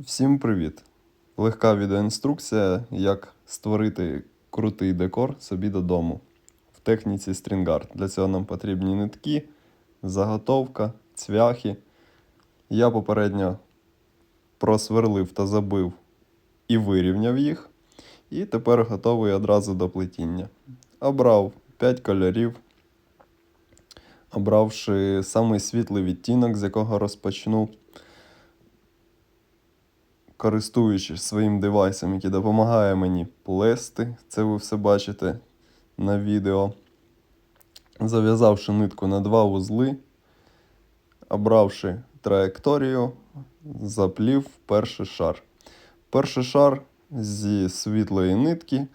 Всім привіт! Легка відеоінструкція, як створити крутий декор собі додому в техніці StringArt. Для цього нам потрібні нитки, заготовка, цвяхи. Я попередньо просверлив та забив і вирівняв їх. І тепер готовий одразу до плетіння. Обрав 5 кольорів, обравши самий світлий відтінок, з якого розпочну користуючись своїм девайсом, який допомагає мені плести, це ви все бачите на відео. Зав'язавши нитку на два вузли, обравши траєкторію, заплів перший шар. Перший шар зі світлої нитки,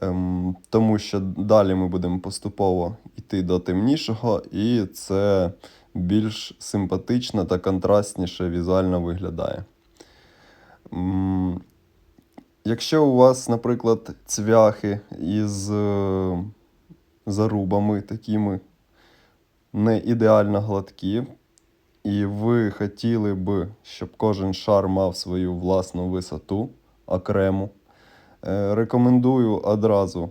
ем, тому що далі ми будемо поступово йти до темнішого, і це більш симпатично та контрастніше візуально виглядає. Якщо у вас, наприклад, цвяхи із е, зарубами такими не ідеально гладкі, і ви хотіли б, щоб кожен шар мав свою власну висоту окрему, е, рекомендую одразу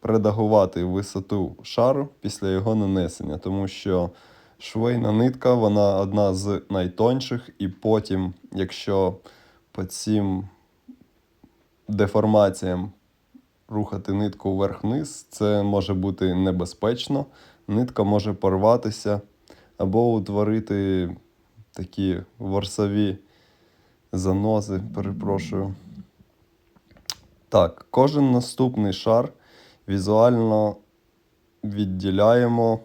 предагувати висоту шару після його нанесення, тому що швейна нитка вона одна з найтонших, і потім, якщо по цим деформаціям рухати нитку вверх-вниз, це може бути небезпечно. Нитка може порватися або утворити такі ворсові занози, перепрошую. Так, кожен наступний шар візуально відділяємо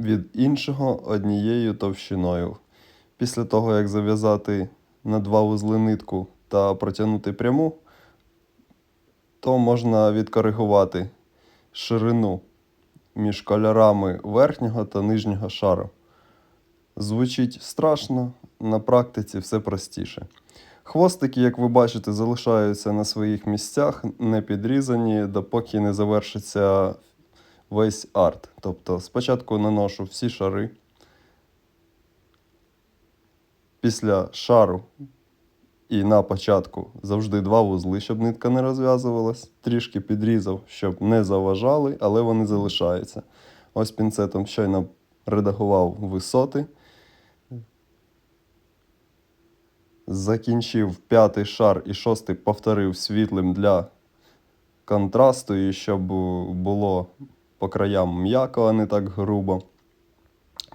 від іншого однією товщиною. Після того, як зав'язати на два вузли нитку та протягнути пряму, то можна відкоригувати ширину між кольорами верхнього та нижнього шару. Звучить страшно, на практиці все простіше. Хвостики, як ви бачите, залишаються на своїх місцях, не підрізані, допоки не завершиться весь арт. Тобто спочатку наношу всі шари. Після шару і на початку завжди два вузли, щоб нитка не розв'язувалась. Трішки підрізав, щоб не заважали, але вони залишаються. Ось пінцетом щойно редагував висоти. Закінчив п'ятий шар і шостий повторив світлим для контрасту, і щоб було по краям м'яко, а не так грубо.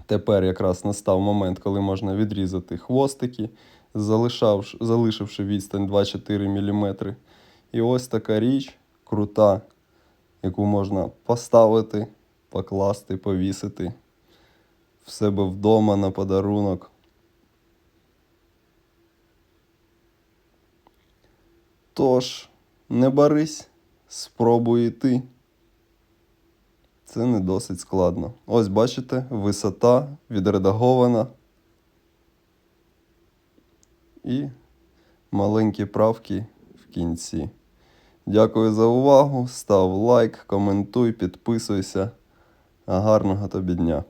Тепер якраз настав момент, коли можна відрізати хвостики, залишивши відстань 2-4 мм. І ось така річ крута, яку можна поставити, покласти, повісити в себе вдома на подарунок. Тож, не барись, спробуй і ти. Це не досить складно. Ось бачите, висота відредагована. І маленькі правки в кінці. Дякую за увагу. Став лайк, коментуй, підписуйся. Гарного тобі дня!